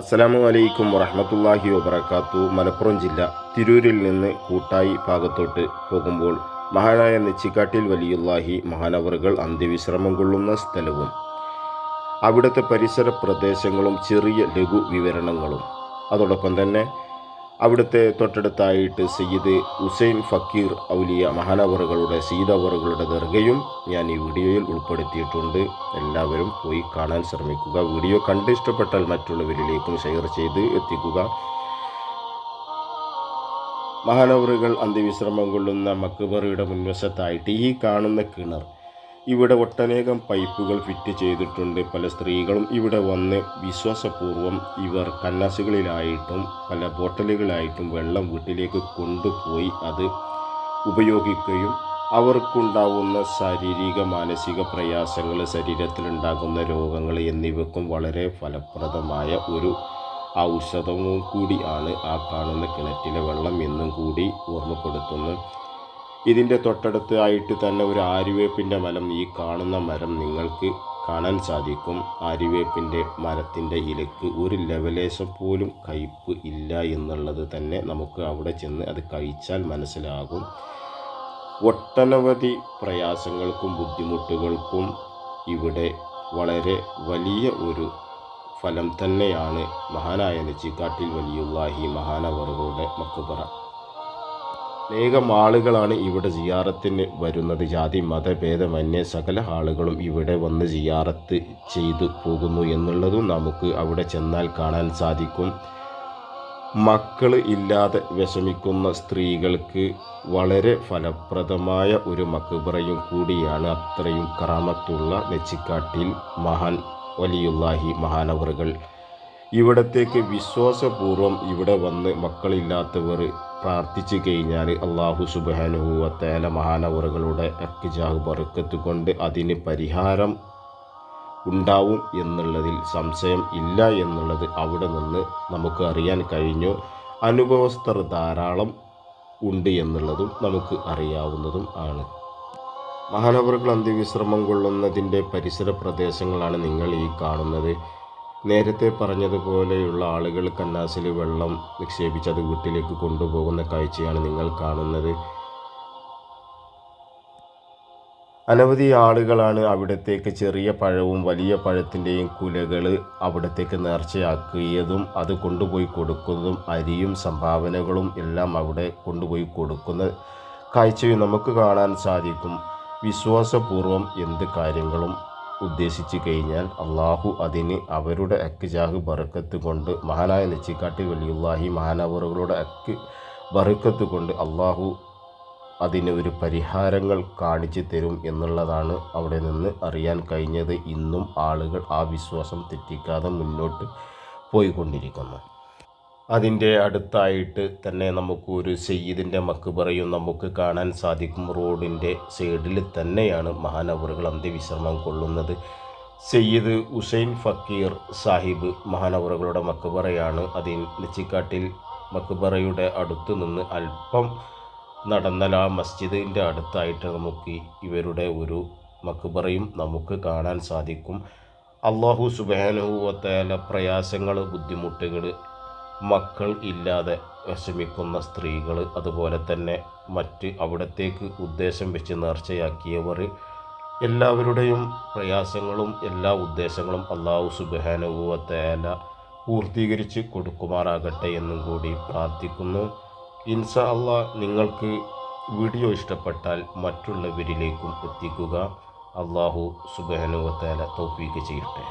അസ്സലാമു അലൈക്കും വറഹമത്തല്ലാഹി വബർക്കാത്തു മലപ്പുറം ജില്ല തിരൂരിൽ നിന്ന് കൂട്ടായി ഭാഗത്തോട്ട് പോകുമ്പോൾ മഹാനായ നെച്ചിക്കാട്ടിൽ വലിയുല്ലാഹി മഹാനവറുകൾ അന്ത്യവിശ്രമം കൊള്ളുന്ന സ്ഥലവും അവിടുത്തെ പരിസര പ്രദേശങ്ങളും ചെറിയ ലഘു വിവരണങ്ങളും. അതോടൊപ്പം തന്നെ അവിടുത്തെ തൊട്ടടുത്തായിട്ട് സയ്യിദ് ഹുസൈൻ ഫക്കീർ ഔലിയ മഹാനവറുകളുടെ സീതവറുകളുടെ ദർഗയും ഞാൻ ഈ വീഡിയോയിൽ ഉൾപ്പെടുത്തിയിട്ടുണ്ട്. എല്ലാവരും പോയി കാണാൻ ശ്രമിക്കുക. വീഡിയോ കണ്ട് ഇഷ്ടപ്പെട്ടാൽ മറ്റുള്ളവരിലേക്കും ഷെയർ ചെയ്ത് എത്തിക്കുക. മഹാനവറുകൾ അന്ത്യവിശ്രമം കൊള്ളുന്ന മക്ബറയുടെ മുൻവശത്തായിട്ട് ഈ കാണുന്ന കിണർ ഇവിടെ ഒട്ടനേകം പൈപ്പുകൾ ഫിറ്റ് ചെയ്തിട്ടുണ്ട്. പല സ്ത്രീകളും ഇവിടെ വന്ന് വിശ്വാസപൂർവം ഇവർ കന്നാസുകളിലായിട്ടും പല ബോട്ടലുകളായിട്ടും വെള്ളം വീട്ടിലേക്ക് കൊണ്ടുപോയി അത് ഉപയോഗിക്കുകയും അവർക്കുണ്ടാവുന്ന ശാരീരിക മാനസിക പ്രയാസങ്ങൾ ശരീരത്തിലുണ്ടാകുന്ന രോഗങ്ങൾ എന്നിവയ്ക്കും വളരെ ഫലപ്രദമായ ഒരു ഔഷധവും കൂടിയാണ് ആ കാണുന്ന കിണറ്റിലെ വെള്ളം എന്നും കൂടി ഓർമ്മപ്പെടുത്തുന്നു. ഇതിന്റെ തൊട്ടടുത്ത് ആയിട്ട് തന്നെ ഒരു ആര്യവേപ്പിന്റെ മരം ഈ കാണുന്ന മരം നിങ്ങൾക്ക് കാണാൻ സാധിക്കും. ആര്യവേപ്പിന്റെ മരത്തിന്റെ ഇലക്ക് ഒരു ലെവലേശം പോലും കയ്പ് ഇല്ല എന്നുള്ളത് തന്നെ നമുക്ക് അവിടെ ചെന്ന് അത് കഴിച്ചാൽ മനസ്സിലാകും. ഒട്ടനവധി പ്രയാസങ്ങൾക്കും ബുദ്ധിമുട്ടുകൾക്കും ഇവിടെ വളരെ വലിയ ഒരു ഫലം തന്നെയാണ് മഹാനായ നെച്ചിക്കാട്ടിൽ വലിയുള്ളാഹി മഹാനവറുകളുടെ മക്കുപറ അനേകം ആളുകളാണ് ഇവിടെ ജിയാറത്തിന് വരുന്നത്. ജാതി മതഭേദമന്യേ സകല ആളുകളും ഇവിടെ വന്ന് ജിയാറത്ത് ചെയ്തു പോകുന്നു എന്നുള്ളതും നമുക്ക് അവിടെ ചെന്നാൽ കാണാൻ സാധിക്കും. മക്കൾ ഇല്ലാതെ വിഷമിക്കുന്ന സ്ത്രീകൾക്ക് വളരെ ഫലപ്രദമായ ഒരു മക്ബറയും കൂടിയാണ് അത്രയും കറാമത്തുള്ള നെച്ചിക്കാട്ടിൽ മഹാൻ വലിയുല്ലാഹി മഹാനവറുകൾ. ഇവിടത്തേക്ക് വിശ്വാസപൂർവം ഇവിടെ വന്ന് മക്കളില്ലാത്തവർ പ്രാർത്ഥിച്ചു കഴിഞ്ഞാൽ അള്ളാഹു സുബാനുഭൂവത്തേല മഹാനവറുകളുടെ അക്കിജാഹ് ബറുക്കത്ത് കൊണ്ട് അതിന് പരിഹാരം ഉണ്ടാവും എന്നുള്ളതിൽ സംശയം ഇല്ല എന്നുള്ളത് അവിടെ നിന്ന് നമുക്ക് അറിയാൻ കഴിഞ്ഞു. അനുഭവസ്ഥർ ധാരാളം ഉണ്ട് എന്നുള്ളതും നമുക്ക് അറിയാവുന്നതും ആണ്. മഹാനവറുകൾ അന്ത്യവിശ്രമം കൊള്ളുന്നതിന്റെ പരിസര പ്രദേശങ്ങളാണ് നിങ്ങൾ ഈ കാണുന്നത്. നേരത്തെ പറഞ്ഞതുപോലെയുള്ള ആളുകൾ കന്നാസിൽ വെള്ളം നിക്ഷേപിച്ച് അത് വീട്ടിലേക്ക് കൊണ്ടുപോകുന്ന കാഴ്ചയാണ് നിങ്ങൾ കാണുന്നത്. അനവധി ആളുകളാണ് അവിടത്തേക്ക് ചെറിയ പഴവും വലിയ പഴത്തിന്റെയും കുലകൾ അവിടത്തേക്ക് നേർച്ചയാക്കിയതും അത് കൊണ്ടുപോയി കൊടുക്കുന്നതും അരിയും സംഭാവനകളും എല്ലാം അവിടെ കൊണ്ടുപോയി കൊടുക്കുന്ന കാഴ്ചയും നമുക്ക് കാണാൻ സാധിക്കും. വിശ്വാസപൂർവം എന്ത് കാര്യങ്ങളും ഉദ്ദേശിച്ചു കഴിഞ്ഞാൽ അള്ളാഹു അതിന് അവരുടെ അക്ജാഹ് ബറക്കത്ത് കൊണ്ട് മഹാനായ നെച്ചിക്കാട്ടി വലിയുള്ളാഹി മഹാനവറുകളുടെ അക്ക് ബറക്കത്ത് കൊണ്ട് അള്ളാഹു അതിന് ഒരു പരിഹാരങ്ങൾ കാണിച്ചു തരും എന്നുള്ളതാണ് അവിടെ നിന്ന് അറിയാൻ കഴിഞ്ഞത്. ഇന്നും ആളുകൾ ആ വിശ്വാസം തെറ്റിക്കാതെ മുന്നോട്ട് പോയിക്കൊണ്ടിരിക്കുന്നു. അതിന്റെ അടുത്തായിട്ട് തന്നെ നമുക്ക് ഒരു സെയ്യിദിന്റെ മക്കുബറയും നമുക്ക് കാണാൻ സാധിക്കും. റോഡിന്റെ സൈഡിൽ തന്നെയാണ് മഹാനവറുകൾ അന്ത്യവിശ്രമം കൊള്ളുന്നത്. സെയ്യിദ് ഹുസൈൻ ഫക്കീർ സാഹിബ് മഹാനവറുകളുടെ മക്കുബറയാണ് അതിൽ നെച്ചിക്കാട്ടിൽ മക്കുബറയുടെ അടുത്ത് നിന്ന് അല്പം നടന്നാൽ ആ മസ്ജിദിന്റെ അടുത്തായിട്ട് നമുക്ക് ഇവരുടെ ഒരു മക്കുബറയും നമുക്ക് കാണാൻ സാധിക്കും. അള്ളാഹു സുബാനുഭവത്തേല പ്രയാസങ്ങൾ ബുദ്ധിമുട്ടുകൾ മക്കൾ ഇല്ലാതെ വിഷമിക്കുന്ന സ്ത്രീകൾ അതുപോലെ തന്നെ മറ്റ് അവിടത്തേക്ക് ഉദ്ദേശം വെച്ച് നേർച്ചയാക്കിയവർ എല്ലാവരുടെയും പ്രയാസങ്ങളും എല്ലാ ഉദ്ദേശങ്ങളും അള്ളാഹു സുബാനുഭവത്തേല പൂർത്തീകരിച്ച് കൊടുക്കുമാറാകട്ടെ എന്നും കൂടി പ്രാർത്ഥിക്കുന്നു. ഇൻസ അള്ളാ നിങ്ങൾക്ക് വീഡിയോ ഇഷ്ടപ്പെട്ടാൽ മറ്റുള്ളവരിലേക്കും എത്തിക്കുക. അള്ളാഹു സുബാനുവത്തേല തോഫീക്ക് ചെയ്യട്ടെ.